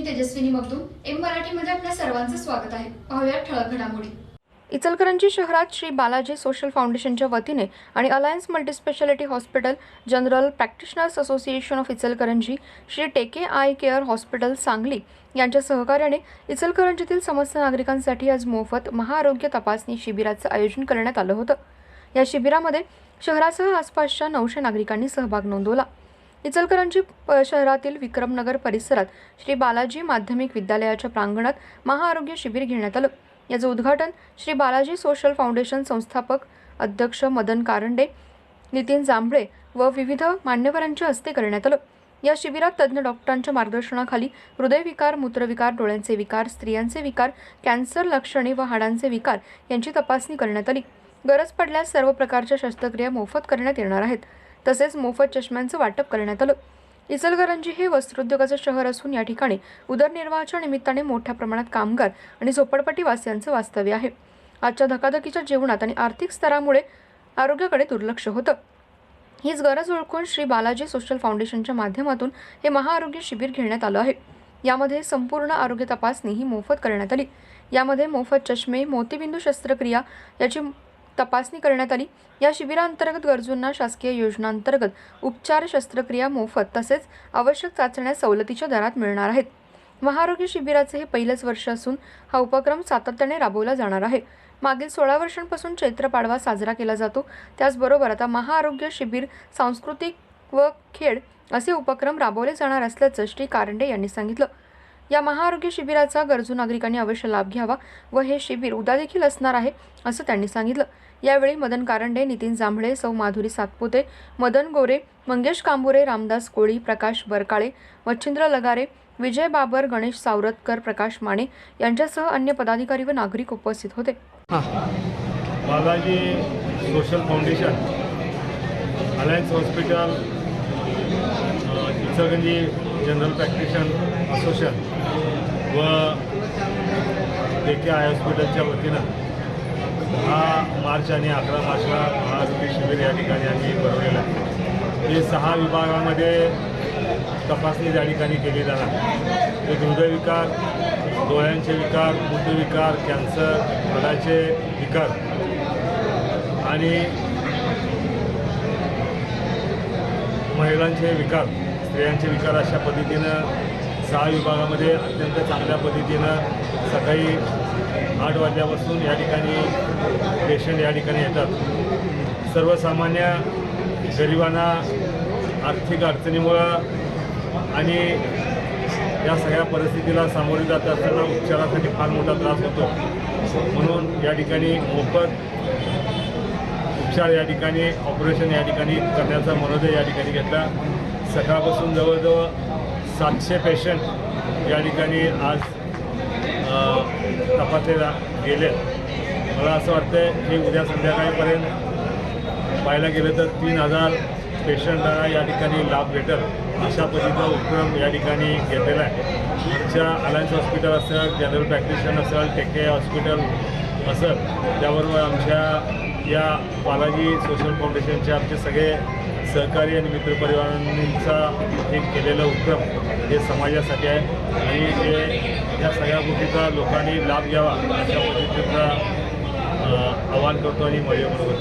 मी Tejaswini Magdum M मराठीमध्ये आपल्या सर्वांचं स्वागत आहे. पाहूया ठळक घडामोडी. इचलकरंजी शहरात श्री बालाजी सोशल फाउंडेशनच्या वतीने आणि alliance multispeciality hospital general practitioners association of Ichalkaranji Shri Teke eye care hospital Sangli यांच्या सहकार्याने इचलकरंजीतील समस्त नागरिकांसाठी आज मोफत महाआरोग्य तपासणी शिबिराचं आयोजन करण्यात आलं होतं. या शिबिरामध्ये शहरासह आसपासच्या नऊशे नागरिकांनी सहभाग नोंदवला. इचलकरंजी प- शहरातील विक्रमनगर परिसरात श्री बालाजी माध्यमिक विद्यालयाच्या प्रांगणात महाआरोग्य शिबिर घेण्यात आलं. याचं उद्घाटन श्री बालाजी सोशल फाउंडेशन संस्थापक अध्यक्ष मदन कारंडे नितीन जांभळे व विविध मान्यवरांच्या हस्ते करण्यात आलं. या शिबिरात तज्ज्ञ डॉक्टरांच्या मार्गदर्शनाखाली हृदयविकार मूत्रविकार डोळ्यांचे विकार स्त्रियांचे विकार कॅन्सर लक्षणे व हाडांचे विकार यांची तपासणी करण्यात आली. गरज पडल्यास सर्व प्रकारच्या शस्त्रक्रिया मोफत करण्यात येणार आहेत. तसेच मोफत चष्म्यांचं वाटप करण्यात आलं. इचलकरंजी हे वस्त्रोद्योगाचं शहर असून या ठिकाणी उदरनिर्वाहाच्या निमित्ताने मोठ्या प्रमाणात कामगार आणि झोपडपट्टीवासियांचं वास्तव्य आहे. आजच्या धकाधकीच्या जीवनात आणि आर्थिक स्तरामुळे आरोग्याकडे दुर्लक्ष होतं. हीच गरज ओळखून श्री बालाजी सोशल फाउंडेशनच्या माध्यमातून हे महाआरोग्य शिबिर घेण्यात आलं आहे. यामध्ये संपूर्ण आरोग्य तपासणी ही मोफत करण्यात आली. यामध्ये मोफत चष्मे मोतीबिंदू शस्त्रक्रिया याची तपासणी करण्यात आली. या शिबिरांतर्गत गरजूंना शासकीय योजनांतर्गत उपचार शस्त्रक्रिया मोफत तसेच आवश्यक चाचण्या सवलतीच्या दरात मिळणार आहेत. महाआरोग्य शिबिराचे हे पहिलेच वर्ष असून हा उपक्रम सातत्याने राबवला जाणार आहे. मागील सोळा वर्षांपासून चैत्र पाडवा साजरा केला जातो. त्याचबरोबर आता महाआरोग्य शिबिर सांस्कृतिक व खेळ असे उपक्रम राबवले जाणार असल्याचं श्री कारंडे यांनी सांगितलं. या महाआरोग्य शिबिराचा गरजू नागरिकांनी अवश्य लाभ घ्यावा व हे शिबिर उद्या देखील असणार आहे असं त्यांनी सांगितलं. यावेळी मदन कारंडे नितीन जांभळे सौ माधुरी सातपुते मदन गोरे मंगेश कांबुरे रामदास कोळी प्रकाश बरकाळे मच्छिंद्र लगारे विजय बाबर गणेश सावरतकर प्रकाश माने यांच्यासह अन्य पदाधिकारी व नागरिक उपस्थित होते. Balaji social foundation alliance hospital Ichalkaranji general practitioner association व के के आय हॉस्पिटलच्या वतीनं हा मार्च आणि अकरा मार्चला महाआरोग्य शिबिर या ठिकाणी आम्ही भरवलेलं आहे. हे सहा विभागामध्ये तपासणी या ठिकाणी केली जाणार एक हृदयविकार डोळ्यांचे विकार मूत्रविकार कॅन्सर हाडाचे विकार आणि महिलांचे विकार स्त्रियांचे विकार अशा पद्धतीनं सहा विभागामध्ये अत्यंत चांगल्या पद्धतीनं सकाळी आठ वाजल्यापासून या ठिकाणी पेशंट या ठिकाणी येतात. सर्वसामान्य गरिबांना आर्थिक अडचणीमुळं आणि या सगळ्या परिस्थितीला सामोरे जात असताना उपचारासाठी फार मोठा त्रास होतो. म्हणून या ठिकाणी मोफत उपचार या ठिकाणी ऑपरेशन या ठिकाणी करण्याचा मनोदय या ठिकाणी घेतला. सकाळपासून जवळजवळ सातशे पेशंट या ठिकाणी आज तपासलेला तपासले गेले. मला असं वाटतं की उद्या संध्याकाळीपर्यंत पाहायला गेलं तर तीन हजार पेशंटांना या ठिकाणी लाभ भेटेल अशा पद्धतीचा उपक्रम या ठिकाणी घेतलेला आहे. आमच्या अलायन्स हॉस्पिटल असेल जनरल प्रॅक्टिशनर असेल टेके हॉस्पिटल असेल त्याबरोबर आमच्या या बालाजी सोशल फाउंडेशनचे आमचे सगळे सहकारी आणि मित्रपरिवारांचा एक केलेलं उपक्रम हे समाजासाठी आहे. आणि जे या सगळ्या गोष्टीचा लोकांनी लाभ घ्यावा अशा पद्धतीचा आवाहन करतो आणि मर्यादा बरोबर